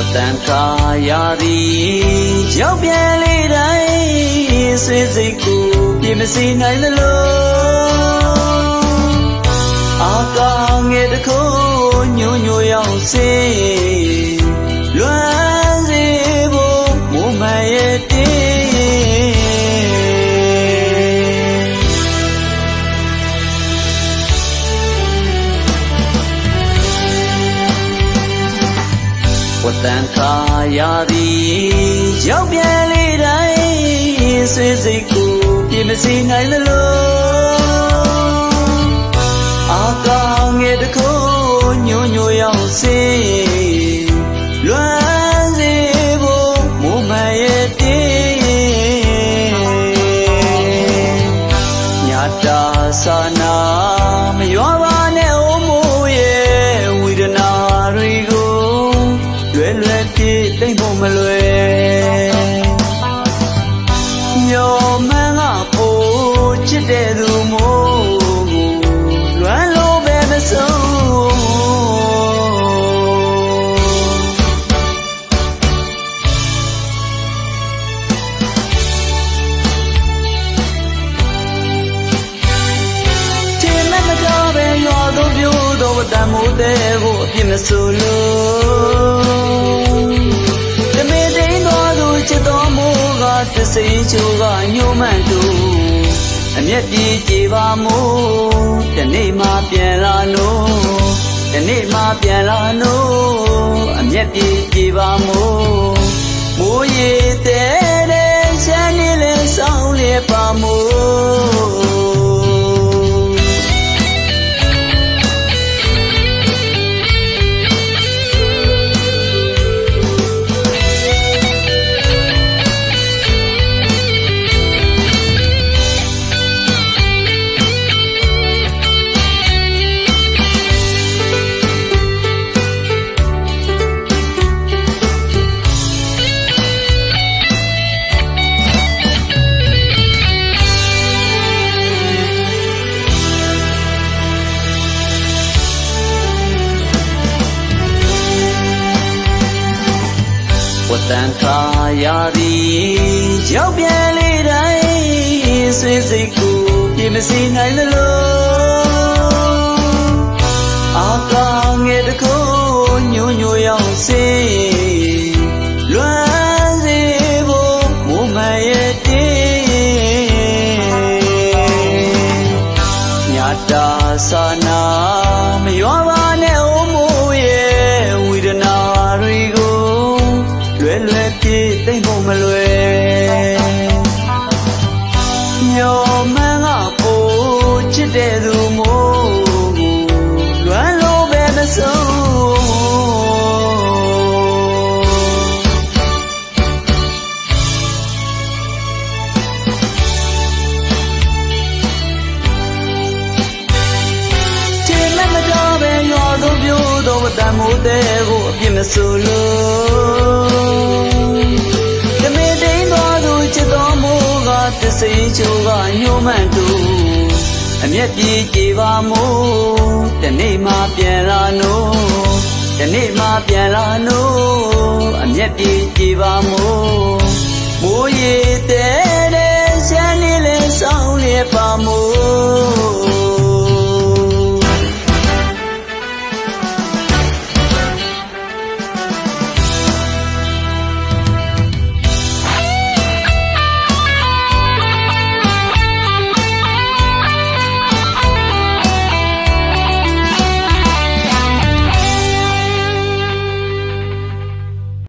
ဝတ္တန်ခါရာသည်ရောက်ပြန်လေတိုင်းဆွေစိတ်ကိုပြင်မစီနိုင်သလိုအာကာငယ်တစ်ခုညို့ညို့ရောက်စေ တ္တန်ခါရာသည်ရောက်ပြန်လေတိုင်းဆွေစိတ်ကိုပြင်မစီနိုင်သလို တော်ပဲရွာသို့ပြို့တော့ဝတ္တမိုးတဲ့ကိုအပြစ်မဆိုလို့တမေသိန်းတော်သူချစ်တော်မူကတစိမ့်ချိုးကညှို့မှန်သူ အမျက်ပြေကြည်ပါမို့တနေ့မှပြန်လာနို့တနေ့မှပြန်လာနို့အမျက်ပြေကြည်ပါမို့မိုးရေတဲ့တဲ့ချမ်းနေလဲဆောင်လေပါမို့ ဝတ္တန်ခါရာသည်ရောက်ပြန်လေတိုင်းဆွေစိတ်ကိုပြင်မစီနိုင်သလိုအာကာငယ်တစ်ခုညို့ညို့ရောက်စေလွမ်းစေဖို့မိုးမန်ရဲ့တင်းညာတာစာနာ ပြို့တော့တန်မိုးတဲ့ကိုအပြစ်မဆိုလို့တမေတိန်တော်သူချစ်တော်မူကတစိမ့်ချိုးကညှို့မှန်သူအမျက်ပြေကြည်ပါမို့တနေ့မှပြန်လာနို့တနေ့မှပြန်လာနို့အမျက်ပြေကြည်ပါမို့မိုးရေတဲ့